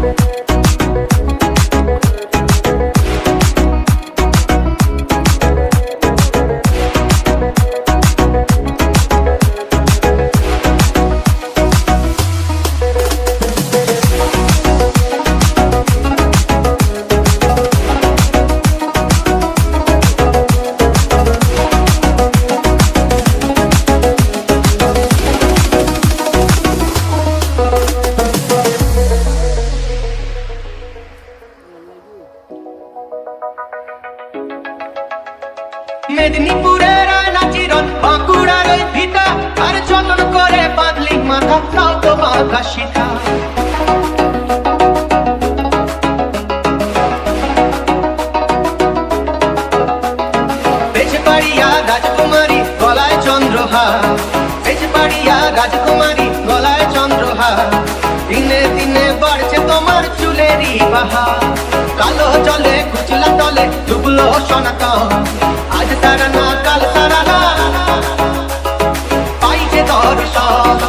Thank মেদিনীপুরের আয়না বাঁকুড়ার ওই ভিতা আর যতন করে বাঁধলি মাথা, তাও তো বাঁধা রাজকুমারী গলায় চন্দ্রহা দিনে দিনে বাড়ছে তোমার চুলেরই বাহা 哒